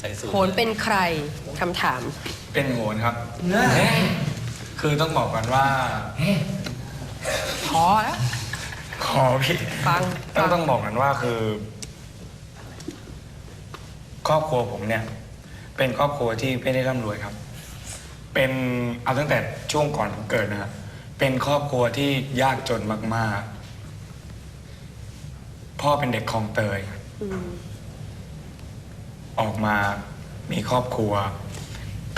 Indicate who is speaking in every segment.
Speaker 1: ใส่สูท
Speaker 2: โหนเป็นใครคำถาม
Speaker 3: เป็นโหนครับ คือต้องบอกกันว่า
Speaker 2: พอแล้ว
Speaker 3: ขอพี่
Speaker 2: ฟัง
Speaker 3: ต้อง
Speaker 2: ฟัง
Speaker 3: ต้องบอกกันว่าคือ ครอบครัวผมเนี่ย เป็นครอบครัวที่ไม่ได้ร่ำรวยครับ เป็นเอาตั้งแต่ช่วงก่อนผมเกิดนะครับเป็นครอบครัวที่ยากจนมาก ๆ พ่อเป็นเด็กคลองเตย
Speaker 2: อืม
Speaker 3: ออกมามีครอบครัว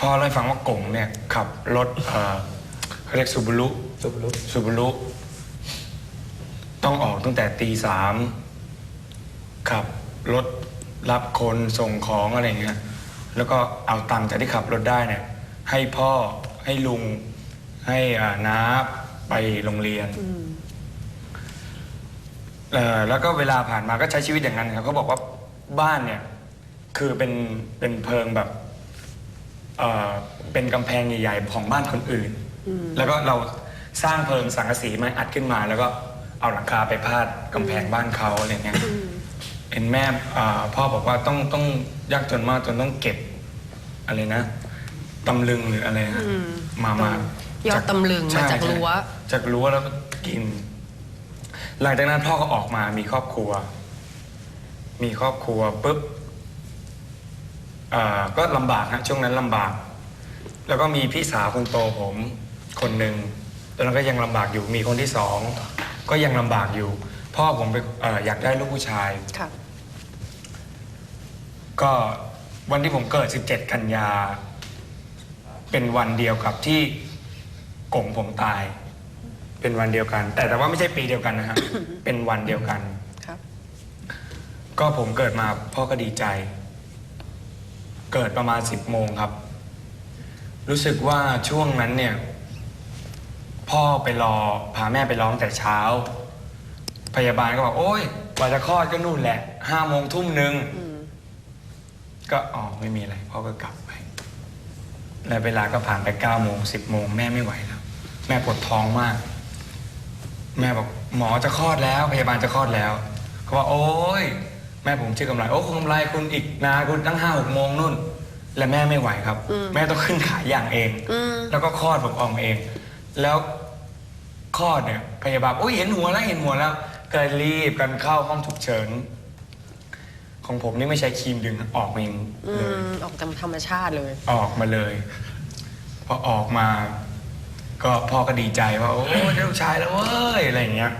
Speaker 3: พ่อเล่าให้ฟังว่ากงเนี่ยขับรถเอ่อเขาเรียกซูบุรุ
Speaker 1: สุบลุก
Speaker 3: ซูบุรุต้องออกตั้งแต่ตีสามขับรถรับคนส่งของอะไรอย่างเงี้ยแล้วก็เอาตังค์จากที่ขับรถได้เนี่ยให้พ่อให้ลุงให้อ่าน้าไปโรงเรียน
Speaker 2: อืม
Speaker 3: เอ่อแล้วก็เวลาผ่านมาก็ใช้ชีวิตอย่างนั้นครับเขาบอกว่าบ้านเนี่ย คือเป็นเป็นเพิงแบบเอ่อเป็นกำแพงใหญ่ๆของบ้านคนอื่น
Speaker 2: อืม
Speaker 3: แล้วก็เราสร้างเพิงสังกะสีไม้อัดขึ้นมา แล้วก็เอาหลังคาไปพาดกำแพงบ้านเขาอะไรเงี้ย
Speaker 2: อืม
Speaker 3: เห็นแม่อ่าพ่อบอกว่าต้องต้องยากจนมากจนต้องเก็บอะไรนะตำลึงหรืออะไรนะ
Speaker 2: อืม
Speaker 3: มามา
Speaker 2: ยอดตำลึงมา
Speaker 3: ใช่
Speaker 2: จากรั้ว
Speaker 3: ใช่จากรั้วแล้วก็กิน หลังจากนั้นพ่อก็ออกมามีครอบครัว มีครอบครัวปุ๊บ อ่าก็ลำบากฮะช่วงนั้นลำบาก แล้วก็มีพี่สาวคนโตผมคนหนึ่งตอนนั้นก็ยังลำบากอยู่มีคนที่สองก็ยังลำบากอยู่ พ่อผมไปเอออยากได้ลูกผู้ชาย
Speaker 2: ค่ะ
Speaker 3: ก็วันที่ผมเกิด 17 กันยา เป็นวันเดียวกับที่กงผมตาย เป็นวันเดียวกัน แต่แต่ว่าไม่ใช่ปีเดียวกันนะครับ เป็นวันเดียวกัน
Speaker 2: ครับ
Speaker 3: ก็ผมเกิดมาพ่อก็ดีใจ เกิดประมาณ 10 โมงครับ รู้สึกว่าช่วงนั้นเนี่ย พ่อไปรอพาแม่ไปร้องแต่เช้า พยาบาลก็บอก โอ้ยกว่าจะคลอดก็นู่นแหละห้าโมงทุ่มหนึ่ง
Speaker 2: อืม
Speaker 3: ก็อ๋อไม่มีอะไรพ่อก็กลับไป แล้วเวลาก็ผ่านไปเก้าโมงสิบโมงแม่ไม่ไหวแล้ว แม่ปวดท้องมาก แม่บอกหมอจะคลอดแล้ว พยาบาลจะคลอดแล้วเขาบอกโอ้ย แม่ผมชื่อกำไรโอ้คุณกำไรคุณอีกนานคุณตั้งห้าหกโมงนู่น และแม่ไม่ไหวครับ
Speaker 2: อืม
Speaker 3: แม่ต้องขึ้นขายอย่างเอง
Speaker 2: อืม
Speaker 3: แล้วก็คลอดผมออกมาเอง แล้วคลอดเนี่ยพยาบาลโอ้ยเห็นหัวแล้วเห็นหัวแล้วก็เลยรีบกันเข้าห้องฉุกเฉิน ของผมนี่ไม่ใช้ครีมดึงออกมาเอง
Speaker 2: อื
Speaker 3: เลย
Speaker 2: ม ออกตามธรรมชาติเลย
Speaker 3: ออกมาเลย พอออกมา ก็พ่อก็ดีใจว่า โอ้ยได้ลูกชายแล้วเว้ย อะไรอย่างเงี้ย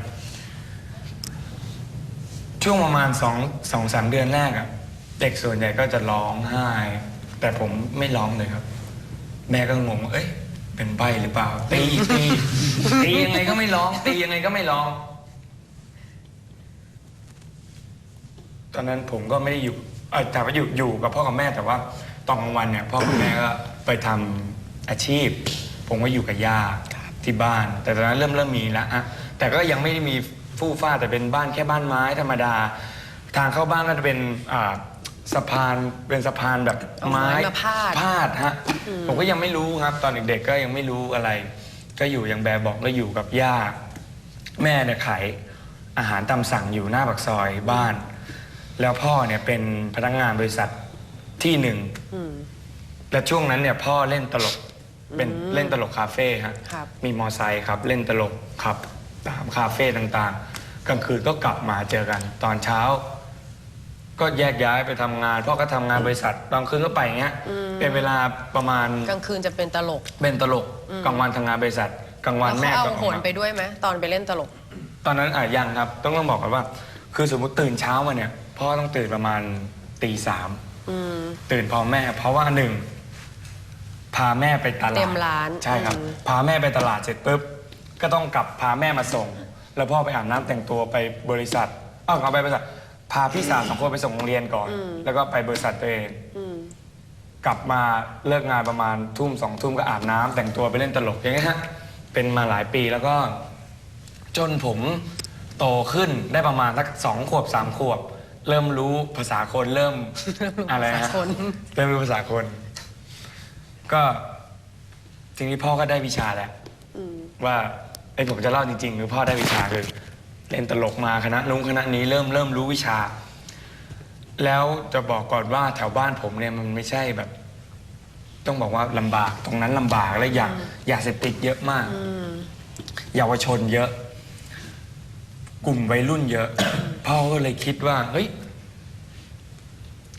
Speaker 3: ช่วงประมาณสองสองสามเดือนแรกอะเด็กส่วนใหญ่ก็จะร้องไห้ แต่ผมไม่ร้องเลยครับ แม่ก็งงว่าเอ้ย เป็นใบหรือเปล่าตีตีตียังไงก็ไม่ร้อง ตียังไงก็ไม่ร้อง ตอนนั้นผมก็ไม่ได้อยู่เออแต่ว่าอยู่อยู่กับพ่อกับแม่แต่ว่าตอนกลางวันเนี่ยพ่อกับแม่ก็ไปทำอาชีพ ผมก็อยู่กับย่าที่บ้าน แต่ตอนนั้นเริ่มเริ่มมีแล้วอะแต่ก็ยังไม่ได้มี ฟู่ฟ้าแต่เป็นบ้านแค่บ้านไม้ธรรมดา ทางเข้าบ้านก็จะเป็นอ่าสะพานเป็นสะพานแบบ
Speaker 2: เอาไม้มาพาด
Speaker 3: พาดฮะผมก็ยังไม่รู้ครับ ตอนเด็กๆก็ยังไม่รู้อะไร ก็อยู่อย่างแบบบอกแล้วอยู่กับย่า แม่เนี่ยขายอาหารตามสั่งอยู่หน้าปากซอยบ้าน แล้วพ่อเนี่ยเป็นพนักงานบริษัทที่หนึ่ง
Speaker 2: อืม
Speaker 3: และช่วงนั้นเนี่ยพ่อเล่นตลกเป็นเล่นตลกคาเฟ่ฮะ
Speaker 2: ครับ
Speaker 3: มีมอไซค์ครับ เล่นตลกขับตามคาเฟ่ต่างๆ กลางคืนก็กลับมาเจอกัน ตอนเช้า ก็แยกย้ายไปทำงานพ่อก็ทำงานบริษัทตอนคืนก็ไปอย่างเงี้ย
Speaker 2: อืม
Speaker 3: เป็นเวลาประมาณ
Speaker 2: กลางคืนจะเป็นตลก
Speaker 3: เป็นตลกกลางวันทำงานบริษัทกลางวัน
Speaker 2: แล้ว
Speaker 3: แม่
Speaker 2: เขาเอา
Speaker 3: ก็ออก
Speaker 2: โหน
Speaker 3: มา
Speaker 2: ไปด้วยไหมตอนไปเล่นตลก
Speaker 3: ตอนนั้นอะยังครับ ต้องต้องบอกกันว่า คือสมมติตื่นเช้ามาเนี่ยพ่อต้องตื่นประมาณตีสาม
Speaker 2: อืม
Speaker 3: ตื่นพร้อมแม่ เพราะว่าหนึ่งพาแม่ไปตลาด
Speaker 2: เตรียมร้าน
Speaker 3: ใช่ครับ
Speaker 2: อืม
Speaker 3: พาแม่ไปตลาดเสร็จปุ๊บก็ต้องกลับพาแม่มาส่ง แล้วพ่อไปอาบน้ำแต่งตัวไปบริษัทเอ้าวเอาไปบริษัท พาพี่สาวสองคนไปส่งโรงเรียนก่อน แล้วก็ไปบริษัทตัวเอง
Speaker 2: อืม
Speaker 3: กลับมาเลิกงานประมาณทุ่มสองทุ่มก็อาบน้ำแต่งตัวไปเล่นตลกอย่างเงี้ยฮะเป็นมาหลายปีแล้วก็ จนผมโตขึ้นได้ประมาณสักสองขวบสามขวบ เริ่มรู้ภาษาคนเริ่มอะไร
Speaker 2: ภา
Speaker 3: ฮะ
Speaker 2: ษาคน
Speaker 3: เริ่มรู้ภาษาคน ก็ทีนี้พ่อก็ได้วิชาแหละ
Speaker 2: อืม
Speaker 3: ว่า ไอ้ผมจะเล่าจริงๆคือพ่อได้วิชาคือเล่นตลกมาคณะนู้นคณะนี้เริ่มเริ่มรู้วิชา แล้วจะบอกก่อนว่าแถวบ้านผมเนี่ยมันไม่ใช่แบบ ต้องบอกว่าลำบากตรงนั้นลำบากและอยากยาเสพติดเยอะมาก
Speaker 2: อืม
Speaker 3: เยาวชนเยอะ กลุ่มวัยรุ่นเยอะ พ่อก็เลยคิดว่าเฮ้ย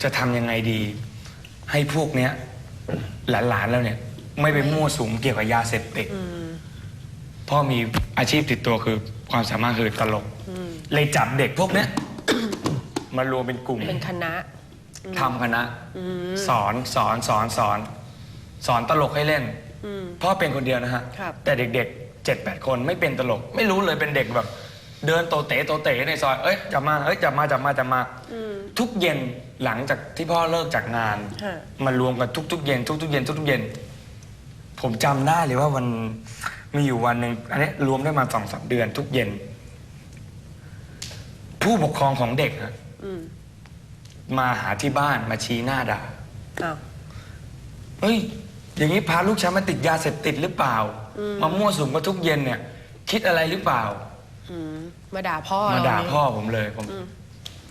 Speaker 3: จะทำยังไงดี ให้พวกเนี้ยหลานๆแล้วเนี่ย ไม่ไปมั่วสุมเกี่ยวกับยาเสพติด
Speaker 2: อืม
Speaker 3: พ่อมีอาชีพติดตัวคือความสามารถคือตลก
Speaker 2: อืม
Speaker 3: เลยจับเด็กพวกเนี้ย มารวมเป็นกลุ่ม
Speaker 2: เป็นคณะ
Speaker 3: ทำคณะ
Speaker 2: อืม
Speaker 3: สอนสอนสอนสอน สอนตลกให้เล่น
Speaker 2: อืม
Speaker 3: พ่อเป็นคนเดียวนะฮะ
Speaker 2: ครับ
Speaker 3: แต่เด็กๆเจ็ดแปดคนไม่เป็นตลก ไม่รู้เลยเป็นเด็กแบบ เดินโตเตะโตเตะในซอยเอ้ยจับมาเอ้ยจับมาจับมาจับมา
Speaker 2: อืม
Speaker 3: ทุกเย็นหลังจากที่พ่อเลิกจากงาน
Speaker 2: ฮะ
Speaker 3: มารวมกันทุกๆเย็นทุกๆเย็นทุกๆเย็น ผมจำได้เลยว่ามัน มีอยู่วันหนึ่งอันนี้รวมได้มาสองสามเดือนทุกเย็น ผู้ปกครองของเด็กฮะ
Speaker 2: อืม
Speaker 3: มาหาที่บ้านมาชี้หน้าด่า
Speaker 2: อ้าว
Speaker 3: เฮ้ย อย่างนี้พาลูกฉันมาติดยาเสพติดหรือเปล่า
Speaker 2: อืม
Speaker 3: มามั่วสุมกันทุกเย็นเนี่ย คิดอะไรหรือเปล่า
Speaker 2: อืมมาด่าพ่อ
Speaker 3: มา
Speaker 2: เร
Speaker 3: ด่า
Speaker 2: เนี่ย
Speaker 3: พ่อผมเลยผม
Speaker 2: อืม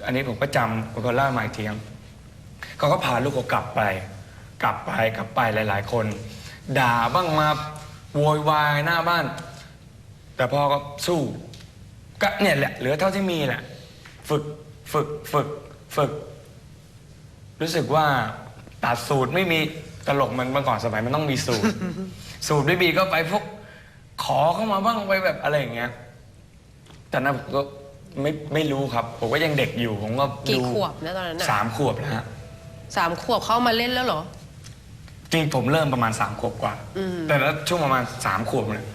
Speaker 3: อันนี้ผมก็จำผมก็เล่ามาอีกทีครับเขาก็พาลูกเขากลับไป กลับไปกลับไปหลาย ๆ คน ด่าบ้างมา โวยวายหน้าบ้าน แต่พ่อก็สู้ ก็เนี่ยแหละเหลือเท่าที่มีแหละ ฝึกฝึกฝึกฝึก รู้สึกว่าตัดสูตรไม่มีตลกมันเมื่อก่อนสมัยมันต้องมีสูตร สูตรไม่มีก็ไปพวกขอเข้ามาบ้างไปแบบอะไรอย่างเงี้ยแต่นั้นผมก็ไม่ไม่รู้ครับ ผมก็ยังเด็กอยู่ผมก็
Speaker 2: กี่
Speaker 3: ดู
Speaker 2: ขวบนะตอนนั้นน่ะ
Speaker 3: สามขวบนะฮะ
Speaker 2: สามขวบเข้ามาเล่นแล้วเหรอ
Speaker 3: จริงผมเริ่มประมาณสามขวบกว่า
Speaker 2: อืม
Speaker 3: แต่แล้วช่วงประมาณสามขวบเนี่ย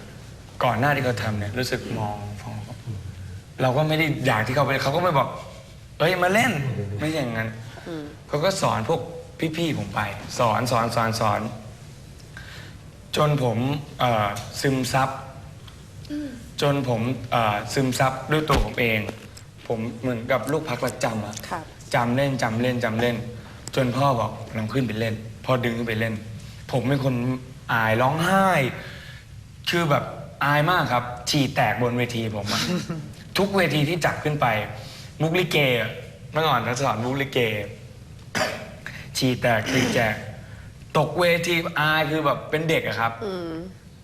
Speaker 3: ก่อนหน้าที่เขาทำเนี่ยรู้สึกมองพอเราก็ไม่ได้อยากที่เขาไปเขาก็ไม่บอกเอ้ยมาเล่นไม่ใช่อย่างนั้น
Speaker 2: อืม
Speaker 3: เขาก็สอนพวกพี่ๆผมไป สอนสอนสอนสอน จนผมเอ่อซึมซับจนผมเอ่อซึมซับด้วยตัวผมเอง ผมเหมือนกับลูกพักประจำอะ
Speaker 2: ครับ
Speaker 3: จำเล่นจำเล่นจำเล่น จนพ่อบอกลองขึ้นไปเล่น พ่อดึงขึ้นไปเล่น ผมเป็นคนอายร้องไห้ คือแบบอายมากครับฉี่แตกบนเวทีผมอะ ทุกเวทีที่จัดขึ้นไป มุกลิเกอะเมื่อก่อนเราสอนมุกลิเก ฉี่แตกฉี่แจก ตกเวทีอายคือแบบเป็นเด็กอะครับ
Speaker 2: อืม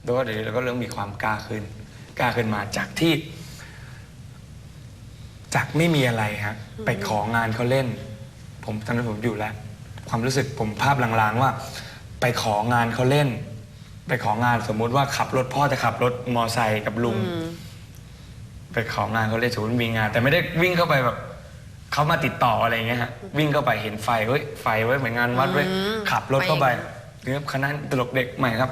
Speaker 3: แต่ว่าเดี๋ยวนี้เราก็เริ่มมีความกล้าขึ้น กล้าขึ้นมาจากที่ จากไม่มีอะไรฮะไปของานเขาเล่น ผมตอนนั้นผมอยู่แล้ว ความรู้สึกผมภาพลางๆว่า ไปของานเขาเล่น ไปของานสมมุติว่าขับรถพ่อจะขับรถมอไซค์กับลุง
Speaker 2: อืม
Speaker 3: ไปของานเขาเล่นสมมติมีงาน แต่ไม่ได้วิ่งเข้าไปแบบเขามาติดต่ออะไรอย่างเงี้ยฮะวิ่งเข้าไปเห็นไฟเฮ้ยไฟไว้เหมือนงานวัดไว้ย
Speaker 2: อืม
Speaker 3: ขับรถเข้าไป
Speaker 2: ไป
Speaker 3: เนี่ยคณะตลกเด็กใหม่ครับ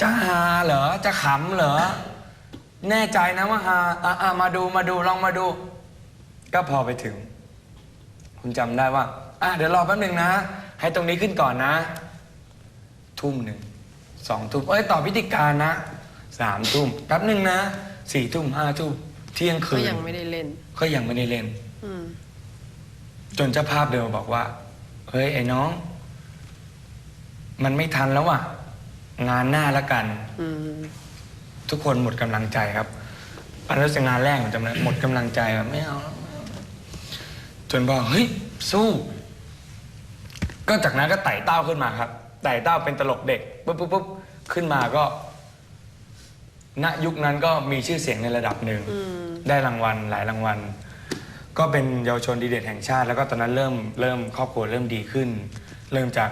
Speaker 3: จะฮาเหรอจะขำเหรอแน่ใจนะว่าฮาอะอะมาดูมาดูลองมาดู ก็พอไปถึง คุณจำได้ว่า อะเดี๋ยวรอแป๊บหนึ่งนะ ให้ตรงนี้ขึ้นก่อนนะ ทุ่มหนึ่งสองทุ่มเอ้ยต่อพิธีการนะสามทุ่มแป๊บหนึ่งนะสี่ทุ่มห้าทุ่มเที่ยงคื
Speaker 2: ก็
Speaker 3: น
Speaker 2: ยังไม่ได้เล่น
Speaker 3: ก็ยังไม่ได้เล่น
Speaker 2: อืม
Speaker 3: จนเจ้าภาพเดินมาบอกว่า เฮ้ย ไอ้น้อง มันไม่ทันแล้วว่ะ งานหน้าละกัน
Speaker 2: อืม
Speaker 3: ทุกคนหมดกำลังใจครับอันนั้นเป็นงานแรกผมจำได้หมดกำลังใจแบบไม่เอาแล้วไม่เอาจนบอกเฮ้ย สู้ ก็จากนั้นก็ไต่เต้าขึ้นมาครับ ไต่เต้าเป็นตลกเด็กปุ๊บปุ๊บปุ๊บขึ้นมาก็ ณยุคนั้นก็มีชื่อเสียงในระดับหนึ่ง
Speaker 2: อืม
Speaker 3: ได้รางวัลหลายรางวัล ก็เป็นเยาวชนดีเด่นแห่งชาติ แล้วก็ตอนนั้นเริ่มเริ่มครอบครัวเริ่มดีขึ้น เริ่มจาก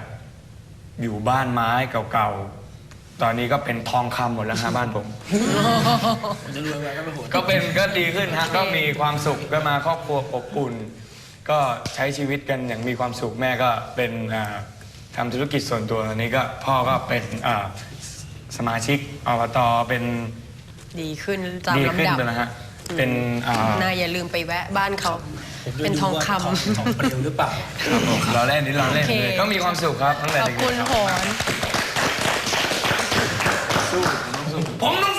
Speaker 3: อยู่บ้านไม้เก่าๆ ตอนนี้ก็เป็นทองคำหมดแล้วฮะบ้านผม
Speaker 1: จะรวยไงก็ไม่โหด
Speaker 3: ก็เป็นก็ดีขึ้นฮะก็มีความสุขก็มาครอบครัวอบอุ่น ก็ใช้ชีวิตกันอย่างมีความสุขแม่ก็เป็นอ่า ทำธุรกิจส่วนตัวตอนนี้ก็พ่อก็เป็นอ่าสมาชิกอบตเป็น
Speaker 2: ดีขึ้นตาม
Speaker 3: ดีขึ้น
Speaker 2: ลำดับ
Speaker 3: นะฮะเป็นอ่า
Speaker 2: นายอย่าลืมไปแวะบ้านเขา
Speaker 1: ผมลย
Speaker 2: เป็นทองคำ
Speaker 1: ดูว่าทองเปลวหรือเปล่า
Speaker 3: ครับผมเราเล่นนี่เราเล่น
Speaker 2: โอเค
Speaker 3: เลยก็มีความสุขครับตั้งแต่
Speaker 2: ขอบ
Speaker 3: เด็ก
Speaker 2: คุณ
Speaker 3: ๆครับ
Speaker 2: โหน
Speaker 3: ผมต้อง